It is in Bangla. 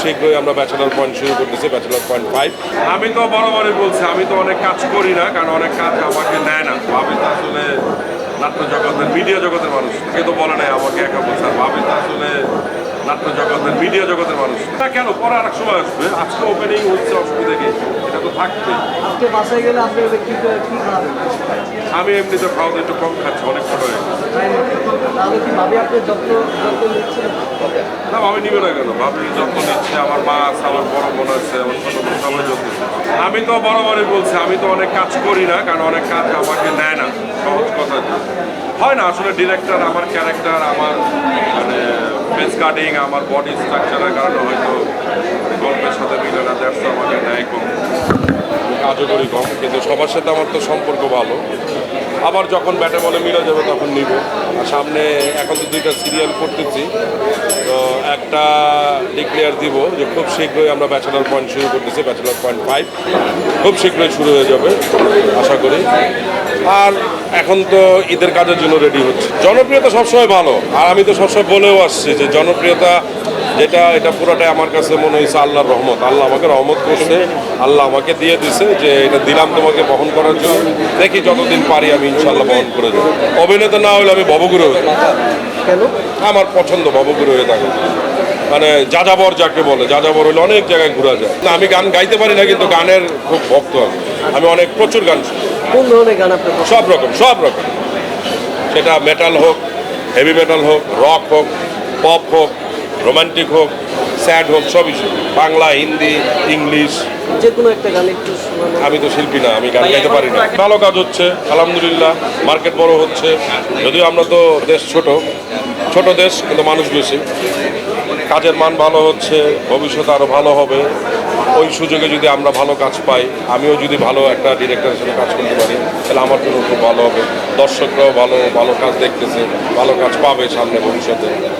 শীঘ্রই আমরা ব্যাচেলার পয়েন্ট শুরু করতেছি ব্যাচেলার পয়েন্ট ফাইভ আমি তো বরাবরই বলছি আমি তো অনেক কাজ করি না কারণ অনেক কাজ আমাকে নেয় না। ভাবে তো আসলে নাট্য জগতের মিডিয়া জগতের মানুষ। কে তো বলে নাই আমাকে একা বলছে আর ভাবে তো আসলে নাট্য জগতের মিডিয়া জগতের মানুষ। না কেন? পরে আরেক সময় আসবে। আজকে ওপেনিং হচ্ছে অসুবিধা কি এটা তো থাকবে আজকে বাসায় গেলে আপনি কি আমি এমনিতে খাওয়া একটু কম খাচ্ছি অনেক ছোট হয়ে না, ভাবি নিবে না কেন? ভাবি যত্ন নিচ্ছে, আমার মা আছে, আমার বড় বোন আছে, আমার যত্ন আমি তো বরাবরই বলছি, আমি তো অনেক কাজ করি না, কারণ অনেক কাজ আমাকে নেয় না, সহজ কথা হয় না, আসলে ডিরেক্টর আমার ক্যারেক্টার আমার মানে ফেস কাটিং আমার বডি স্ট্রাকচারের কারণে হয়তো গল্পের সাথে মিলে না দ্যাটস আমাকে নেয় কম। কাজও করি কম, কিন্তু সবার সাথে আমার তো সম্পর্ক ভালো। আবার যখন ব্যাটে বলে মিলে যাবে তখন নিব। আর সামনে এখন তো দুইটা সিরিয়াল করতেছি, তো একটা ডিক্লেয়ার দিব যে খুব শীঘ্রই আমরা ব্যাচেলার পয়েন্ট শুরু করতেছি ব্যাচেলর পয়েন্ট ফাইভ খুব শীঘ্রই শুরু হয়ে যাবে, আশা করি। আর এখন তো ঈদের কাজের জন্য রেডি হচ্ছে। জনপ্রিয়তা সবসময় ভালো, আর আমি তো সবসময় বলেও আসছি যে জনপ্রিয়তা যেটা এটা পুরোটাই আমার কাছে মনে হয়েছে আল্লাহর রহমত। আল্লাহ আমাকে রহমত করছে আল্লাহ আমাকে দিয়ে দিছে যে এটা দিলাম তোমাকে বহন করার জন্য। দেখি যতদিন পারি আমি ইনশাল্লাহ বহন করে দেবো। অভিনেতা না হলে আমি ভবগুরু হয়ে। কেন? আমার পছন্দ ভবগুরু হয়ে থাকে মানে যাযাবর যাকে বলে যাযাবর হলে অনেক জায়গায় ঘোরা যায়। না আমি গান গাইতে পারি না কিন্তু গানের খুব ভক্ত আমি। আমি অনেক প্রচুর গান শুনি। কোন ধরনের গান সব রকম সব রকম। সেটা মেটাল হোক হেভি মেটাল হোক রক হোক পপ হোক রোমান্টিক হোক স্যাড হোক সবই বাংলা হিন্দি ইংলিশ। যে কোনো একটা গান একটু আমি তো শিল্পী না আমি গান গাইতে পারি না। ভালো কাজ হচ্ছে আলহামদুলিল্লাহ মার্কেট বড় হচ্ছে। যদিও আমরা তো দেশ ছোট ছোট দেশ কিন্তু মানুষ বেশি। কাজের মান ভালো হচ্ছে ভবিষ্যতে আরও ভালো হবে। ওই সুযোগে যদি আমরা ভালো কাজ পাই আমিও যদি ভালো একটা ডিরেক্টর হিসেবে কাজ করতে পারি তাহলে আমার জন্য খুব ভালো হবে। দর্শকরাও ভালো ভালো কাজ দেখতেছে ভালো কাজ পাবে সামনে ভবিষ্যতে।